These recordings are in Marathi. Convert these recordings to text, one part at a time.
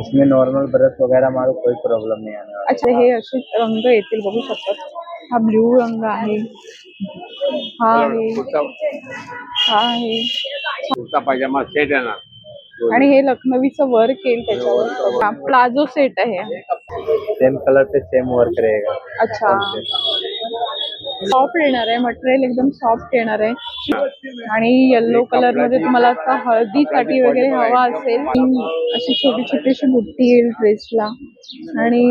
इसमें नॉर्मल ब्रश वगैरह मारो कोई प्रॉब्लम नहीं आने वाला। अच्छा हे असे रंग येतील बघू शकतात. हा ब्ल्यू रंग आहे. हा आहे. हा आहे. कुर्ता पायजमा सेट येणार आणि हे लखनवीचं वर्क येईल त्याच्यावर. हा, प्लाझो सेट आहे. सेम कलर पे सेम वर्क रहेगा. अच्छा. सॉफ्ट येणार आहे मटेरियल एकदम सॉफ्ट येणार आहे. आणि येल्लो कलरमध्ये तुम्हाला आता हळदीसाठी वगैरे हवा असेल अशी छोटी छोटीशी बुट्टी येईल ड्रेसला आणि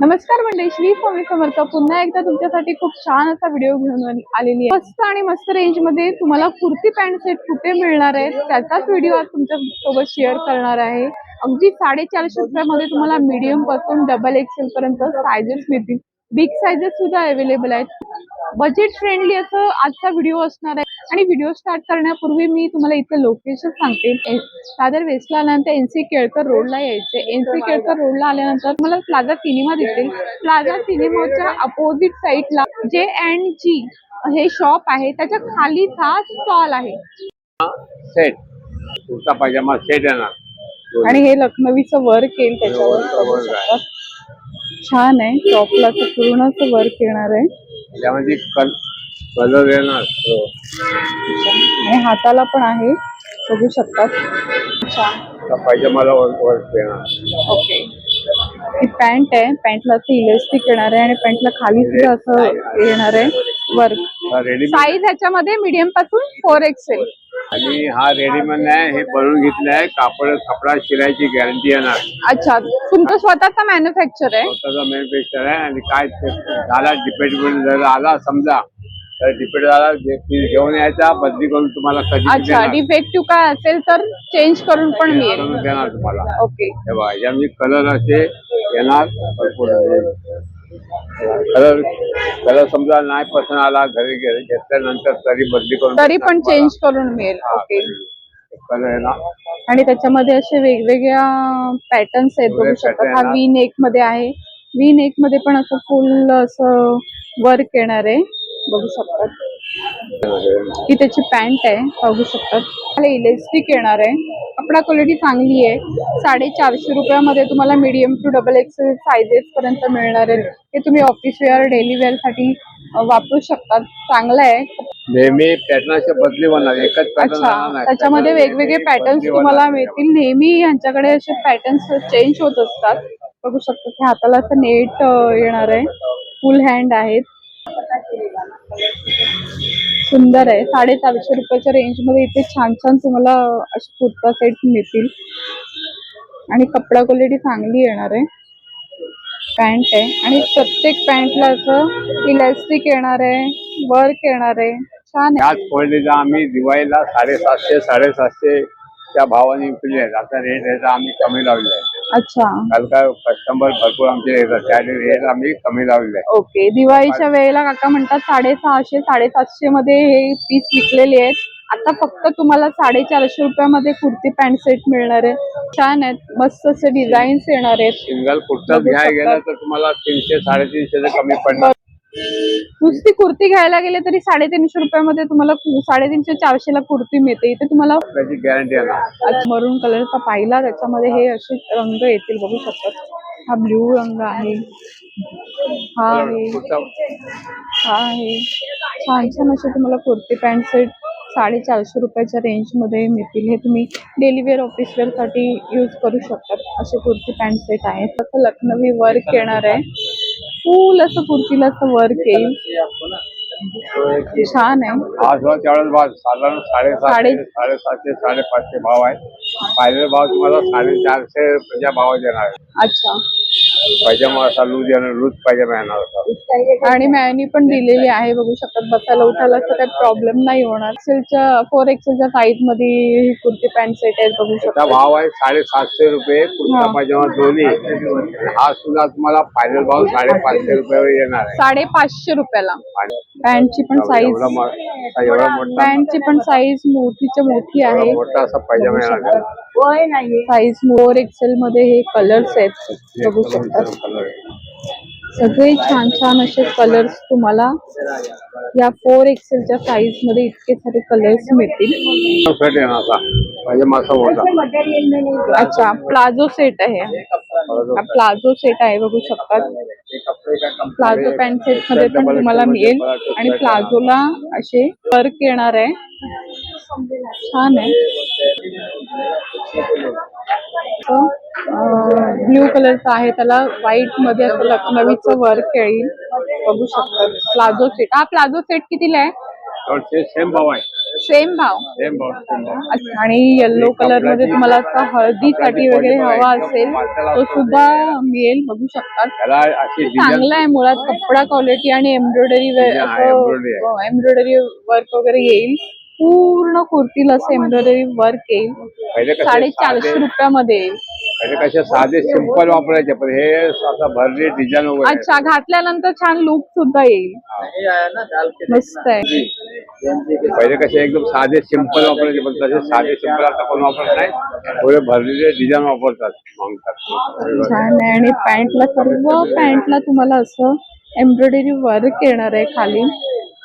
नमस्कार मंडळी श्री स्वामी समर्थ. पुन्हा एकदा तुमच्यासाठी खूप छान असा व्हिडिओ घेऊन आलेली आहे. मस्त आणि मस्त रेंजमध्ये तुम्हाला कुर्ती पॅन्ट सेट कुठे मिळणार आहे त्याचाच व्हिडिओ आज तुमच्यासोबत शेअर करणार आहे. अगदी साडेचारशे रुपयामध्ये तुम्हाला मीडियमपासून डबल एक्सेल पर्यंत सायझेस मिळतील. बिग सायझेस सुद्धा अवेलेबल आहेत. बजेट फ्रेंडली असं आजचा व्हिडिओ असणार आहे. आणि व्हिडिओ स्टार्ट करण्यापूर्वी मी तुम्हाला इथं लोकेशन सांगते. दादर वेस्टला आल्यानंतर एनसी केळकर रोडला यायचे. एनसी केळकर रोडला आल्यानंतर तुम्हाला प्लाझा सिनेमा दिसेल. प्लाझा सिनेमाच्या अपोजिट साईडला जे अँड जी हे शॉप आहे. त्याच्या खालीच हा स्टॉल आहे. सेट कुर्ता पायजमा सेट येणार आणि हे लखनवीचं वर्क येईल त्याच्यावर. छान आहे. टॉपला तर पूर्ण वर्क येणार आहे. त्यामध्ये कलर येणार आणि हाताला पण आहे. बघू शकतात. वर्क येणार. ओके. ही पॅन्ट आहे. पॅन्टला असं इलेस्टिक येणार आहे आणि पॅन्टला खाली सुद्धा असं येणार आहे. वर्क साईज ह्याच्यामध्ये मीडियमपासून फोर एक्सेल आणि हा रेडीमेड नाही. हे बनवून घेतलं आहे कापड कपडा शिलायची गॅरंटी येणार. अच्छा. तुमचं स्वतःचा मॅन्युफॅक्चर आहे? स्वतःचा मॅन्युफॅक्चर आहे. आणि काय ते झाला डिपेंड जर आला समजा तर डिपेंड झाला जे- ती घेऊन यायचा बदली करून तुम्हाला कधी अच्छा डिफेक्टिव्ह काय असेल तर चेंज करून पण मिळेल. देणार तुम्हाला. ओके हे बघा यामध्ये कलर असे येणार कलर कलर समजा नाही पसंत आला घरी घरी घेतल्यानंतर तरी बदली करून तरी पण चेंज करून मिळेल. ओके कलर येणार आणि त्याच्यामध्ये असे वेगवेगळ्या पॅटर्न्स आहेत बघू शकता. हा. वी नेकमध्ये आहे. वी नेकमध्ये पण असं फुल असं वर्क येणार आहे. बघू शकतात. ही त्याची पॅन्ट आहे बघू शकतात. मला इलेस्टिक येणार आहे. कपडा क्वालिटी चांगली आहे. साडेचारशे रुपयामध्ये तुम्हाला medium to double XL sizes पर्यंत मिळणार आहे. हे तुम्ही ऑफिस वेअर डेली वेअरसाठी वापरू शकतात. चांगलं आहे. नेहमी पॅटर्नचे बदली होणार एकच अच्छा. त्याच्यामध्ये वेगवेगळे पॅटर्न्स तुम्हाला मिळतील. नेहमी यांच्याकडे असे पॅटर्न्स चेंज होत असतात. बघू शकता की हाताला असं नेट येणार आहे. फुल हँड आहेत. सुंदर आहे. साडेचारशे रुपयाच्या रेंजमध्ये इथे छान छान तुम्हाला असे कुर्ता सेट मिळतील. आणि कपडा क्वालिटी चांगली येणार आहे. पॅन्ट आहे. आणि प्रत्येक पॅन्टला असं इलॅस्टिक येणार आहे. वर्क येणार आहे. छान आहे. त्याच क्वालिटीचा आम्ही दिवाळीला साडेसातशे साडेसातशे त्या भावाने विकले आता रेट याचा आम्ही कमी लावले आहे. अच्छा. काल काय कस्टमर भरपूर आमचे येतात त्या रेट आम्ही कमी लावले. ओके. दिवाळीच्या वेळेला काका म्हणतात साडेसहाशे साडेसातशे मध्ये हे पीस विकलेले आहेत. आता फक्त तुम्हाला साडेचारशे रुपयामध्ये कुर्ती पॅन्ट सेट मिळणार आहे. छान आहेत. मस्त असे डिझाईन्स येणार आहेत. सिंगल कुर्ताच बघू घ्यायला गेला. तर तुम्हाला तीनशे साडेतीनशे कमी पडणार. नुसती कुर्ती घ्यायला गेले तरी साडेतीनशे रुपयामध्ये तुम्हाला साडेतीनशे चारशे ला कुर्ती मिळते. इथे तुम्हाला मरून कलरचा पाहिला त्याच्यामध्ये हे असे रंग येतील बघू शकतात हा ब्ल्यू रंग आहे. हा आहे. हा आहे. छान छान असे तुम्हाला कुर्ती पॅन्ट सेट साडेचारशे रुपयाच्या रेंजमध्ये मिळतील. हे तुम्ही डेली वेअर ऑफिस वेअरसाठी यूज करू शकतात असे कुर्ती पॅन्ट सेट आहेत. तसं लखनवी वर्क येणार आहे. फुल असं कुर्तीला असं वर्क येईल छान आहे. आज त्यावेळेस भाव साधारण साडेसातशे साडे- साडेसातशे साडेपाचशे भाव आहे पाहिलेला भाव तुम्हाला साडेचारशे च्या भावात येणार आहे अच्छा. पायजमा असा लूज येणार लूज पायजमा येणार असा. आणि मॅनी पण दिलेली आहे बघू शकतात. बसायला उठायला असं काही प्रॉब्लेम नाही होणार. एक्सेलच्या फोर एक्सेलच्या साईजमध्ये ही कुर्ती पॅन्ट सेट आहे बघू त्याचा शकता भाव आहे साडेसातशे रुपये कुर्ता. पायजमा दोन्ही. हा सुद्धा तुम्हाला फायनल भाव साडेपाचशे रुपयावर येणार आहे. साडेपाचशे रुपयाला. आणि पॅन्टची पण साईज एवढा म- असा एवढा मोठा पॅन्टची पण साईज मोठीच्या मोठी एवढा आहे. मोठा असा पायजमा येणार आहे. साईज फोर एक्सेल मध्ये हे कलर्स आहेत. बघू शकतात. सगळे छान छान असे कलर्स तुम्हाला या फोर एक्सेलच्या साईजमध्ये इतके सारे कलर्स मिळतील. अच्छा प्लाझो सेट आहे. हा प्लाझो सेट आहे बघू शकतात. प्लाझो पॅन्ट सेटमध्ये पण तुम्हाला मिळेल. आणि प्लाझोला असे वर्क येणार आहे. छान आहे. ब्ल्यू कलरचा आहे त्याला व्हाईटमध्ये लखनवीचं वर्क येईल बघू शकतात प्लाझो सेट. हा प्लाझो सेट कितीला आहे? सेम भाव आहे. सेम भाव. सेम आणि येल्लो कलरमध्ये तुम्हाला असा हळदीसाठी वगैरे हवा असेल तो सुद्धा मिळेल बघू शकतात चांगला आहे मुळात कपडा क्वालिटी आणि एम्ब्रॉयडरी. एम्ब्रॉयडरी वर्क वगैरे येईल. पूर्ण कुर्तीला एम्ब्रॉयडरी वर्क येईल. साडेचारशे रुपयामध्ये येईल. पहिले साधे सिंपल वापरायचे पण हे असं भरली डिझाईन वगैरे. अच्छा घातल्यानंतर छान लुक सुद्धा येईल. मस्त आहे. पहिले कसे एकदम साधे सिंपल वापरायचे पण तसे साधे सिंपल आता कोण वापरत नाही. थोडे भरलेले डिझाईन वापरतात. मागतात. छान आहे. आणि पॅन्टला सर्व पॅन्टला तुम्हाला असं एम्ब्रॉयडरी वर्क येणार आहे खाली.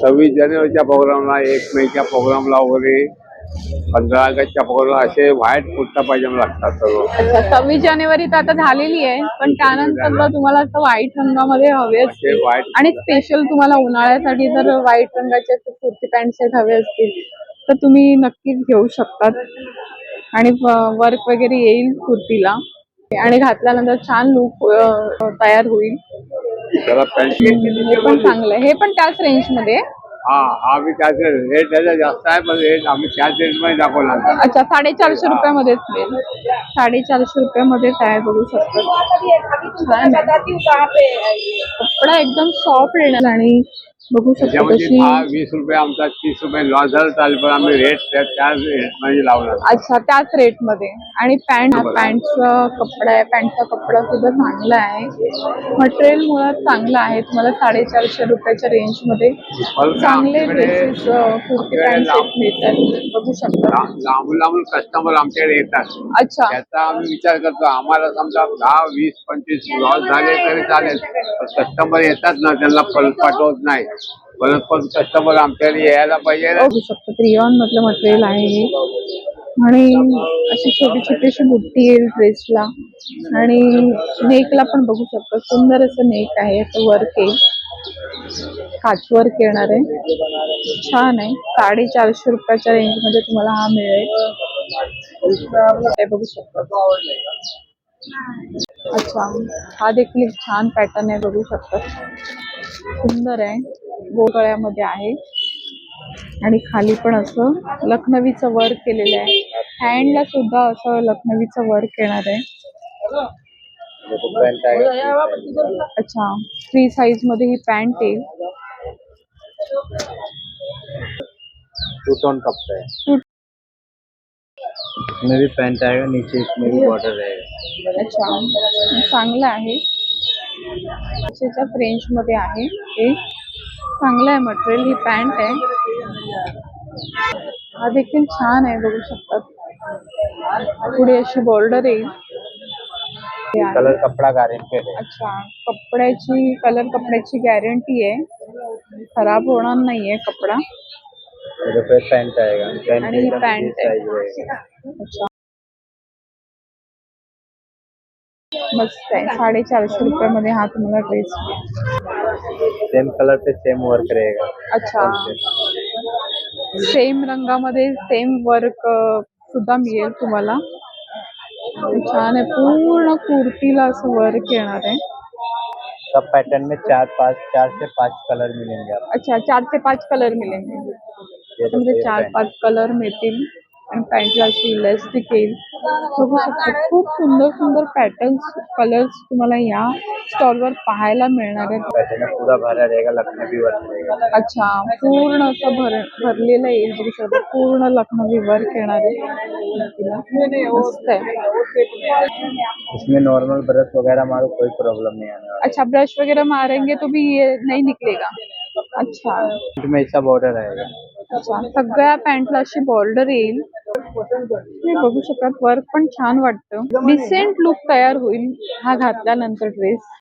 सव्वीस जानेवारीच्या प्रोग्रामला एक मेच्या प्रोग्रामला वगैरे पंधरा ऑगस्टच्या प्रोग्रामला असे व्हाईट कुर्ता पायजमा लागतात सर्व. अच्छा सव्वीस जानेवारी तर आता झालेली आहे पण त्यानंतर तुम्हाला असं व्हाईट रंगामध्ये हवे असे असतील. व्हाईट आणि स्पेशल तुम्हाला उन्हाळ्यासाठी जर व्हाईट रंगाचे असे कुर्ती पॅन्ट सेट हवे असतील. तर तुम्ही नक्कीच घेऊ शकतात. आणि वर्क वगैरे येईल कुर्तीला. आणि घातल्यानंतर छान लुक तयार होईल. त्याला हे पण चांगलं हे पण त्याच रेंजमध्ये. हा हा मी त्याच रेट त्याचा जास्त आहे पण रेट आम्ही त्याच रेटमध्ये दाखवला अच्छा साडेचारशे रुपयामध्येच मिळेल साडेचारशे रुपयामध्येच आहे बघू शकतो. कपडा एकदम सॉफ्ट येणार आणि बघू शकतो कशी वीस रुपये आमचा तीस रुपये लॉस झाला चालेल पण आम्ही रेट त्याच रेटमध्ये लावला. अच्छा त्याच रेटमध्ये. आणि पॅन्ट पॅन्टचा कपडा आहे पॅन्टचा कपडा सुद्धा चांगला आहे. मटेरियल मुळात चांगलं आहे तुम्हाला साडेचारशे रुपयाच्या रेंजमध्ये चांगले ड्रेसेस कुर्ती पॅन्ट सेट मिळतात बघू शकता. लांबून लांबून कस्टमर आमच्याकडे येतात. अच्छा. त्याचा आम्ही विचार करतो. आम्हाला समजा दहा वीस पंचवीस लॉस झाले तरी चालेल. कस्टमर येतात ना त्यांना परत पाठवत नाही. परत पण कस्टमर आमच्याकडे यायला पाहिजे बघू शकतो. मधलं मटेरियल आहे हे. आणि अशी छोटी छोटीशी बुट्टी येईल ड्रेसला आणि नेकला पण बघू शकतो. सुंदर असं नेक आहे. असं वर्क येईल काचवर्क येणार आहे. छान आहे. साडेचारशे रुपयाच्या रेंजमध्ये तुम्हाला हा मिळेल. हे बघू शकतो. अच्छा. हा देखील एक छान पॅटर्न आहे. बघू शकता. सुंदर आहे. गोगळ्यामध्ये आहे. आणि खाली पण असं लखनवीचं वर्क केलेलं आहे. हँडला सुद्धा असं लखनवीचं वर्क येणार आहे. पॅन्ट आहे अच्छा फ्री साईजमध्ये ही पॅन्ट येईल. टू टोन कपड़ा है इसमें भी पैंट आएगा नीचे बॉर्डर रहेगा अच्छा चांगलं आहे. रेंज मध्ये आहे. हे चांगलं आहे मटेरियल ही पॅन्ट आहे. हा देखील छान आहे बघू शकतात पुढे अशी बॉर्डर येईल. कलर कपड़ा गारंटेड है अच्छा. कपड्याची कलर कपड्याची गॅरंटी आहे. खराब होणार नाहीये कपडा. मेरे पे पैंट आएगा पैंट आणि पॅन्ट आहे. अच्छा. मस्त आहे. साडेचारशे रुपयामध्ये हा तुम्हाला ड्रेस सेम कलर पे सेम वर्क रहेगा. अच्छा. सेम रंगामध्ये सेम वर्क सुद्धा मिळेल तुम्हाला. छान आहे. पूर्ण कुर्तीला असं वर्क येणार आहे. सब पैटर्न में चार पाँच चार से पाँच कलर मिलेंगे आपको. अच्छा चार ते पाच कलर देखो म्हणजे चार। पाच कलर मिळतील. आणि पॅन्टला अशी इलास्टिक येईल. बघू शकता खूप सुंदर सुंदर पॅटर्न्स कलर्स तुम्हाला या स्टॉलवर पाहायला मिळणार आहेत. पैटर्न अच्छा पूर्ण असं भर भरलेलं येईल बघू शकता. पूर्ण लखनवी वर्क येणार आहे. मस्त आहे. इसमें नॉर्मल ब्रश वगैरह मारो कोई प्रॉब्लम नहीं आने वाला. अच्छा ब्रश वगैरह मारेंगे तो भी ये नहीं निकलेगा. अच्छा. में ऐसा बॉर्डर रहेगा. सगळ्या पॅन्टला अशी बॉर्डर येईल. तुम्ही बघू शकतात वर्क पण छान वाटतं. डिसेंट लुक तयार होईल हा घातल्यानंतर ड्रेस